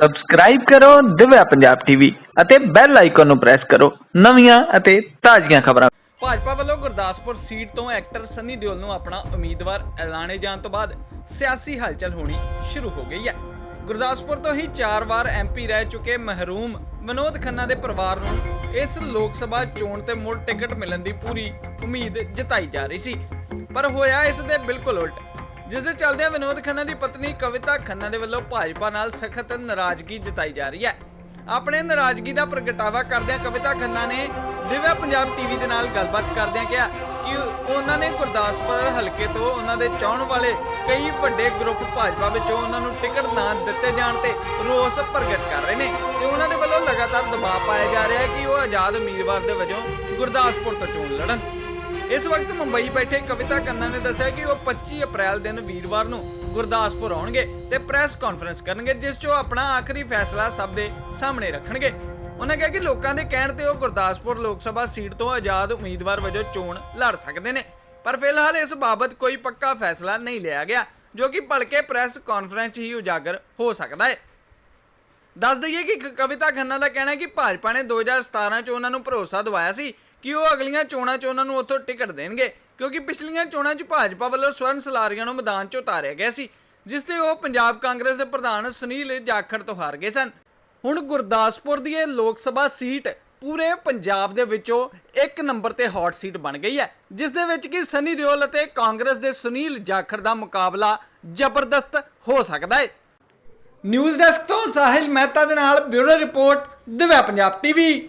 Subscribe ਕਰੋ, Divya Punjab TV ਅਤੇ bell icon ਨੂੰ ਪ੍ਰੈਸ ਕਰੋ। ਨਵੀਆਂ ਅਤੇ ਤਾਜ਼ੀਆਂ ਖਬਰਾਂ। ਭਾਜਪਾ ਵੱਲੋਂ ਗੁਰਦਾਸਪੁਰ ਸੀਟ ਤੋਂ ਐਕਟਰ ਸੰਨੀ ਦਿਓਲ ਨੂੰ ਆਪਣਾ ਉਮੀਦਵਾਰ ਐਲਾਨੇ ਜਾਣ ਤੋਂ ਬਾਅਦ ਸਿਆਸੀ ਹਲਚਲ ਹੋਣੀ ਸ਼ੁਰੂ ਹੋ ਗਈ ਹੈ। ਗੁਰਦਾਸਪੁਰ ਤੋਂ ਹੀ 4 ਵਾਰ ਐਮਪੀ ਰਹਿ ਚੁੱਕੇ ਮਹਿਰੂਮ ਵਿਨੋਦ ਖੰਨਾ ਦੇ ਪਰਿਵਾਰ ਨੂੰ ਇਸ ਲੋਕ ਸਭਾ ਚੋਣ ਤੇ ਮੁੜ ਟਿਕਟ ਮਿਲਣ ਦੀ ਪੂਰੀ ਉਮੀਦ ਜਤਾਈ ਜਾ ਰਹੀ ਸੀ। ਪਰ ਹੋਇਆ ਇਸ ਦੇ ਬਿਲਕੁਲ ਉਲਟ। ਜਿਸ ਦੇ ਚੱਲਦਿਆਂ ਵਿਨੋਦ ਖੰਨਾ ਦੀ ਪਤਨੀ ਕਵਿਤਾ ਖੰਨਾ ਦੇ ਵੱਲੋਂ ਭਾਜਪਾ ਨਾਲ ਸਖਤ ਨਾਰਾਜ਼ਗੀ ਜਤਾਈ ਜਾ ਰਹੀ ਹੈ। ਆਪਣੇ ਨਾਰਾਜ਼ਗੀ ਦਾ ਪ੍ਰਗਟਾਵਾ ਕਰਦਿਆਂ ਕਵਿਤਾ ਖੰਨਾ ਨੇ ਦਿਵਿਆ ਪੰਜਾਬ ਟੀਵੀ ਦੇ ਨਾਲ ਗੱਲਬਾਤ ਕਰਦਿਆਂ ਕਿਹਾ ਕਿ ਉਹਨਾਂ ਨੇ ਗੁਰਦਾਸਪੁਰ ਹਲਕੇ ਤੋਂ ਉਹਨਾਂ ਦੇ ਚਾਹਣ ਵਾਲੇ ਕਈ ਵੱਡੇ ਗਰੁੱਪ ਭਾਜਪਾ ਵਿੱਚੋਂ ਉਹਨਾਂ ਨੂੰ ਟਿਕਟ ਨਾ ਦਿੱਤੇ ਜਾਣ ਤੇ ਰੋਸ ਪ੍ਰਗਟ ਕਰ ਰਹੇ ਨੇ ਤੇ ਉਹਨਾਂ ਦੇ ਵੱਲੋਂ ਲਗਾਤਾਰ ਦਬਾਅ ਪਾਇਆ ਜਾ ਰਿਹਾ ਹੈ ਕਿ ਉਹ ਆਜ਼ਾਦ ਉਮੀਦਵਾਰ ਦੇ ਵਜੋਂ ਗੁਰਦਾਸਪੁਰ ਤੋਂ ਚੋਣ ਲੜਨ। ਇਸ ਵਕਤ ਮੁੰਬਈ ਬੈਠੇ ਕਵਿਤਾ ਕੰਨਾ ਨੇ ਦੱਸਿਆ ਕਿ ਉਹ 25 ਅਪ੍ਰੈਲ ਦਿਨ ਵੀਰਵਾਰ ਨੂੰ ਗੁਰਦਾਸਪੁਰ ਆਉਣਗੇ ਤੇ ਪ੍ਰੈਸ ਕਾਨਫਰੰਸ ਕਰਨਗੇ, ਜਿਸ 'ਚ ਉਹ ਆਪਣਾ ਆਖਰੀ ਫੈਸਲਾ ਸਭ ਦੇ ਸਾਹਮਣੇ ਰੱਖਣਗੇ। ਉਹਨਾਂ ਕਿਹਾ ਕਿ ਲੋਕਾਂ ਦੇ ਕਹਿਣ ਤੇ ਉਹ ਗੁਰਦਾਸਪੁਰ ਲੋਕ ਸਭਾ ਸੀਟ ਤੋਂ ਆਜ਼ਾਦ ਉਮੀਦਵਾਰ ਵਜੋਂ ਚੋਣ ਲੜ ਸਕਦੇ ਨੇ। ਪਰ ਫਿਲਹਾਲ ਇਸ ਬਾਬਤ ਕੋਈ ਪੱਕਾ ਫੈਸਲਾ ਨਹੀਂ ਲਿਆ ਗਿਆ, ਜੋ ਕਿ ਭਲਕੇ ਪ੍ਰੈਸ ਕਾਨਫਰੰਸ ਹੀ ਉਜਾਗਰ ਹੋ ਸਕਦਾ ਹੈ। ਦੱਸ ਦਈਏ ਕਿ ਕਵਿਤਾ ਖੰਨਾ ਦਾ ਕਹਿਣਾ ਹੈ ਕਿ ਭਾਜਪਾ ਨੇ 2017 ਚ ਉਹਨਾਂ ਨੂੰ ਭਰੋਸਾ ਦਿਵਾਇਆ ਸੀ ਕਿ ਉਹ ਅਗਲੀਆਂ ਚੋਣਾਂ 'ਚ ਉਹਨਾਂ ਨੂੰ ਉੱਥੋਂ ਟਿਕਟ ਦੇਣਗੇ? ਕਿਉਂਕਿ ਪਿਛਲੀਆਂ ਚੋਣਾਂ 'ਚ ਭਾਜਪਾ ਵੱਲੋਂ ਸਵਰਨ ਸਲਾਰੀਆਂ ਨੂੰ ਮੈਦਾਨ 'ਚ ਉਤਾਰਿਆ ਗਿਆ ਸੀ, ਜਿਸ ਤੇ ਉਹ ਪੰਜਾਬ ਕਾਂਗਰਸ ਦੇ ਪ੍ਰਧਾਨ ਸੁਨੀਲ ਜਾਖੜ ਤੋਂ ਹਾਰ ਗਏ ਸਨ। ਹੁਣ ਗੁਰਦਾਸਪੁਰ ਦੀ ਇਹ ਲੋਕ ਸਭਾ ਸੀਟ ਪੂਰੇ ਪੰਜਾਬ ਦੇ ਵਿੱਚੋਂ ਇੱਕ ਨੰਬਰ ਤੇ ਹੌਟ ਸੀਟ ਬਣ ਗਈ ਹੈ, ਜਿਸ ਦੇ ਵਿੱਚ ਕਿ ਸਨੀ ਦਿਓਲ ਅਤੇ ਕਾਂਗਰਸ ਦੇ ਸੁਨੀਲ ਜਾਖੜ ਦਾ ਮੁਕਾਬਲਾ ਜ਼ਬਰਦਸਤ ਹੋ ਸਕਦਾ ਹੈ। ਨਿਊਜ਼ ਡੈਸਕ ਤੋਂ ਸਾਹਿਲ ਮਹਿਤਾ ਦੇ ਨਾਲ bureau report, Divya Punjab TV.